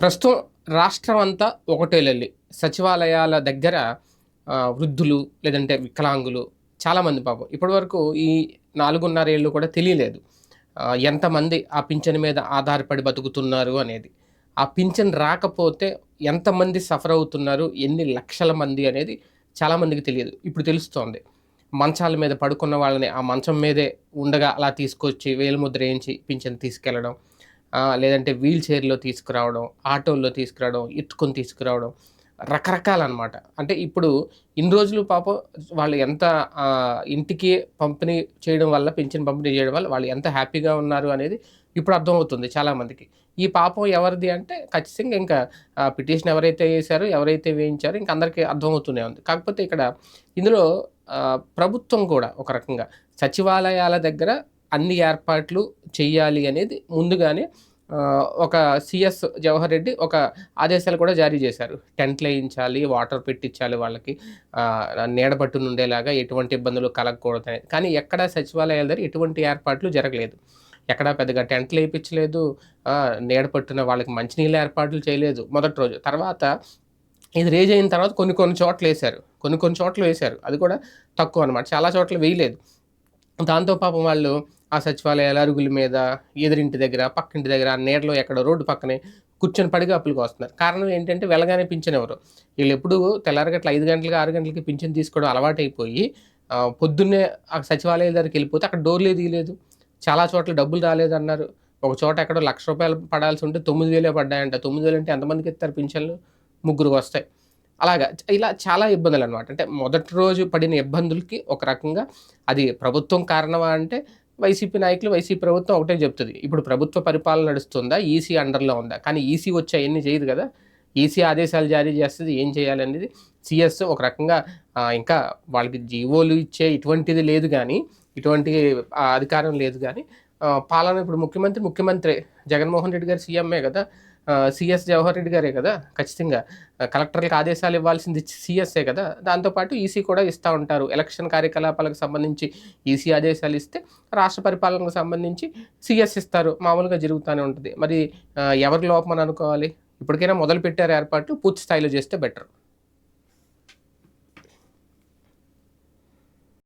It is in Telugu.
ప్రస్తుతం రాష్ట్రం అంతా ఒకటే లెల్లి సచివాలయాల దగ్గర వృద్ధులు లేదంటే వికలాంగులు చాలామంది పాపం. ఇప్పటివరకు ఈ నాలుగున్నర ఏళ్ళు కూడా తెలియలేదు. ఎంతమంది ఆ పింఛన్ మీద ఆధారపడి బతుకుతున్నారు అనేది. ఆ పింఛన్ రాకపోతే ఎంతమంది సఫర్ అవుతున్నారు ఎన్ని లక్షల మంది అనేది చాలామందికి తెలియదు. ఇప్పుడు తెలుస్తోంది. మంచాల మీద పడుకున్న వాళ్ళని ఆ మంచం మీదే ఉండగా అలా తీసుకొచ్చి వేలుముద్ర వేయించి పింఛన్ తీసుకెళ్ళడం లేదంటే వీల్ చైర్లో తీసుకురావడం ఆటోల్లో తీసుకురావడం ఎత్తుకొని తీసుకురావడం రకరకాల అనమాట అంటే ఇప్పుడు ఇన్ని రోజులు పాపం వాళ్ళు ఎంత ఇంటికి పంపిణీ చేయడం వల్ల పింఛన్ పంపిణీ చేయడం వల్ల వాళ్ళు ఎంత హ్యాపీగా ఉన్నారు అనేది ఇప్పుడు అర్థమవుతుంది చాలామందికి. ఈ పాపం ఎవరిది అంటే ఖచ్చితంగా ఇంకా పిటిషన్ ఎవరైతే వేశారో ఎవరైతే వేయించారో ఇంకా అందరికీ అర్థమవుతూనే ఉంది. కాకపోతే ఇక్కడ ఇందులో ప్రభుత్వం కూడా ఒక రకంగా సచివాలయాల దగ్గర అన్ని ఏర్పాట్లు చేయాలి అనేది ముందుగానే ఒక సిఎస్ జవహర్ రెడ్డి ఒక ఆదేశాలు కూడా జారీ చేశారు. టెంట్లు వేయించాలి వాటర్ పెట్టించాలి వాళ్ళకి ఆ, ఉండేలాగా ఎటువంటి ఇబ్బందులు కలగకూడదు అనేది కానీ ఎక్కడ సచివాలయాల దగ్గర ఎటువంటి ఏర్పాట్లు జరగలేదు. ఎక్కడా పెద్దగా టెంట్లు వేయించలేదు నీడపట్టున వాళ్ళకి మంచినీళ్ళ ఏర్పాట్లు చేయలేదు మొదటి రోజు. తర్వాత ఇది రేజ్ అయిన తర్వాత కొన్ని కొన్ని చోట్ల వేశారు. కొన్ని కొన్ని చోట్ల వేశారు. అది కూడా తక్కువ అనమాట చాలా చోట్ల వేయలేదు. దాంతో పాపం వాళ్ళు ఆ సచివాలయాల అరుగుల మీద ఎదురింటి దగ్గర పక్కింటి దగ్గర ఆ నీడలో ఎక్కడ రోడ్డు పక్కనే కూర్చొని పడిగా అప్పులకు వస్తున్నారు. కారణం ఏంటంటే వెళ్ళగానే పింఛన్ ఎవరు? వీళ్ళు ఎప్పుడు తెల్లారగట్ల ఐదు గంటలకి ఆరు గంటలకి పింఛన్ తీసుకోవడం అలవాటైపోయి పొద్దున్నే ఆ సచివాలయాల దగ్గరికి వెళ్ళిపోతే అక్కడ డోర్లే తీయలేదు చాలా చోట్ల డబ్బులు రాలేదు అన్నారు. ఒక చోట ఎక్కడో లక్ష రూపాయలు పడాల్సి ఉంటే తొమ్మిది వేలే పడ్డాయంట. తొమ్మిది వేలు అంటే ఎంతమందికి ఇస్తారు పింఛన్లు? ముగ్గురు వస్తాయి. అలాగా ఇలా చాలా ఇబ్బందులు అనమాట అంటే మొదటి రోజు పడిన ఇబ్బందులకి ఒక రకంగా అది ప్రభుత్వం కారణమా అంటే వైసీపీ నాయకులు వైసీపీ ప్రభుత్వం ఒకటే చెప్తుంది. ఇప్పుడు ప్రభుత్వ పరిపాలన నడుస్తుందా? ఈసీ అండర్లో ఉందా? కానీ ఈసీ వచ్చి అవన్నీ చేయదు కదా. ఈసీ ఆదేశాలు జారీ చేస్తుంది. ఏం చేయాలనేది సిఎస్ ఒక రకంగా ఇంకా వాళ్ళకి జీవోలు ఇచ్చే ఇటువంటిది లేదు కానీ ఇటువంటి అధికారం లేదు కానీ పాలన ఇప్పుడు ముఖ్యమంత్రి ముఖ్యమంత్రి. జగన్మోహన్ రెడ్డి గారు సీఎంఏ కదా. సిఎస్ జవహర్ రెడ్డి గారే కదా ఖచ్చితంగా. కలెక్టర్లకు ఆదేశాలు ఇవ్వాల్సింది సిఎస్ఏ కదా. దాంతోపాటు ఈసీ కూడా ఇస్తూ ఉంటారు. ఎలక్షన్ కార్యకలాపాలకు సంబంధించి ఈసీ ఆదేశాలు ఇస్తే రాష్ట్ర పరిపాలనకు సంబంధించి సిఎస్ ఇస్తారు. మామూలుగా జరుగుతూనే ఉంటుంది. మరి ఎవరి లోపం అని అనుకోవాలి? ఇప్పటికైనా మొదలు పెట్టారు ఏర్పాట్లు పూర్తి స్థాయిలో చేస్తే బెటర్.